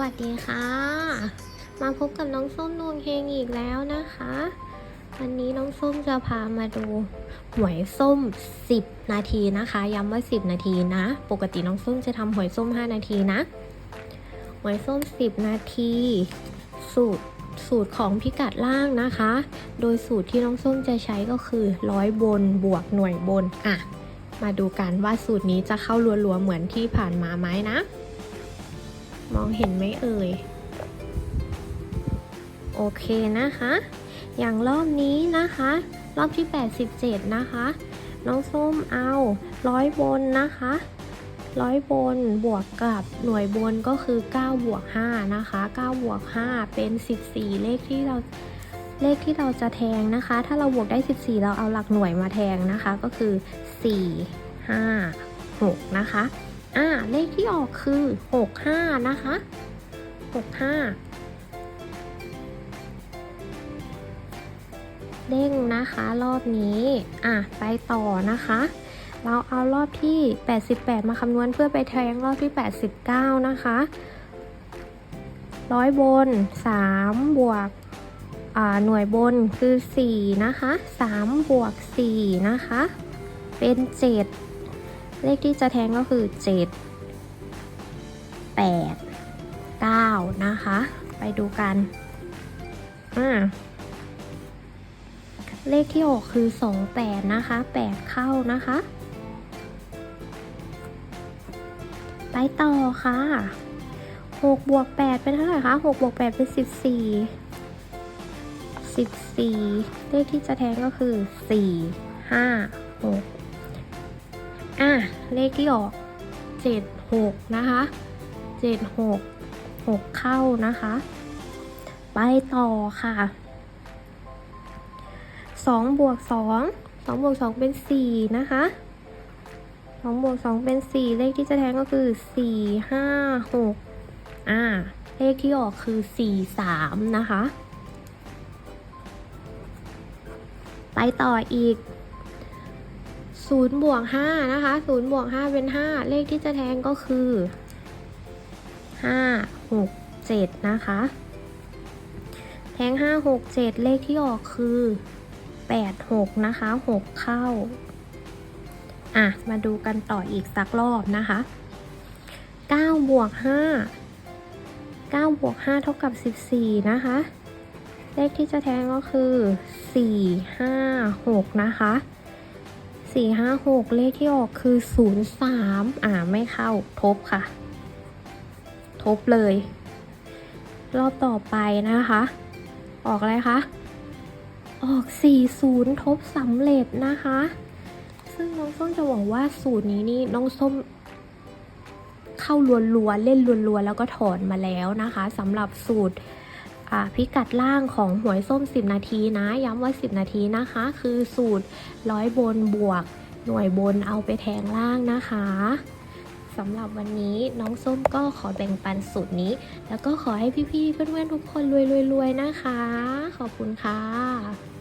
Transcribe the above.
วัสดีค่ะ มาพบกับน้องส้มดวงเฮงอีกแล้วนะคะ วันนี้น้องส้มจะพามาดูหวยส้ม 10 นาทีนะคะ ย้ำว่า 10 นาทีนะ ปกติน้องส้มจะทำหวยส้ม 5 นาทีนะ หวยส้ม 10 นาที สูตรสูตรของพิกัดล่างนะคะ โดยสูตรที่น้องส้มจะใช้ก็คือร้อยบนบวกหน่วยบน อะ มาดูกันว่าสูตรนี้จะเข้ารัวๆเหมือนที่ผ่านมาไหมนะ มองเห็นไหมเอ่ย โอเคนะคะ อย่างรอบนี้นะคะ รอบที่ 87 นะคะ น้องส้มเอาร้อยบนนะคะร้อยบนบวกกับหน่วยบนก็คือ 9 บวก 5 นะคะ 9 บวก 5 เป็น 14 เลขที่เราเลขที่เราจะแทงนะคะ ถ้าเราบวกได้ 14 เราเอาหลักหน่วยมาแทงนะคะ ก็คือ 4 5 6 นะคะ อ่าเลขที่ออกคือ 65 นะคะ 65 เด้งนะคะรอบนี้ อะไปต่อนะคะ เราเอารอบที่ 88 มาคำนวณเพื่อไปแทงรอบที่ 89 นะคะร้อยบน 3 บวกอ่าหน่วยบนคือ 4 นะคะ 3 บวก 4 นะคะ เป็น 7 เลขที่จะแทงก็คือ 7 8 9 นะคะ ไปดูกันอ่าเลขที่ออกคือ 28 นะคะ 8 เข้านะคะ ไปต่อค่ะ 6 บวก 8 เป็นเท่าไหร่คะ6บวก 8 เป็น 14 14 เลขที่จะแทนก็คือ 4 5 6 อะเลขที่ออก7 6นะคะ7 6 6เข้านะคะ ไปต่อค่ะ2บวก2 2บวก2เป็น4นะคะ2บวก2เป็น4เลขที่จะแทนก็คือ4 5 6อ่า เลขที่ออกคือ4 3นะคะ ไปต่ออีก 0บวก5นะคะ0บวก5เป็น 5 เลขที่จะแทนก็คือ 5 6 7 นะคะ แทง 5 6 7 เลขที่ออกคือ 8 6 นะคะ 6 เข้า อะ มาดูกันต่ออีกสักรอบนะคะ9บวก5 9บวก5เท่ากับ 14 นะคะ เลขที่จะแทงก็คือ 4 5 6 นะคะ 4 5 6เลขที่ออกคือ0 3อ่าไม่เข้าทบค่ะ ทบเลย รอบต่อไปนะคะ ออกอะไรคะออก 40 ทบสำเร็จนะคะ ซึ่งน้องส้มจะบอกว่าสูตรนี้นี่น้องส้ม เข้ารัวๆเล่นรัวๆแล้วก็ถอนมาแล้วนะคะสำหรับสูตร ค่ะพิกัดล่างของหวยส้ม 10 นาทีนะ ย้ำว่า 10 นาทีนะคะ คือสูตรร้อยบนบวก หน่วยบนเอาไปแทงล่างนะคะสำหรับวันนี้น้องส้มก็ขอแบ่งปันสูตรนี้ แล้วก็ขอให้พี่ๆเพื่อนๆทุกคนรวยๆๆนะคะ ขอบคุณค่ะ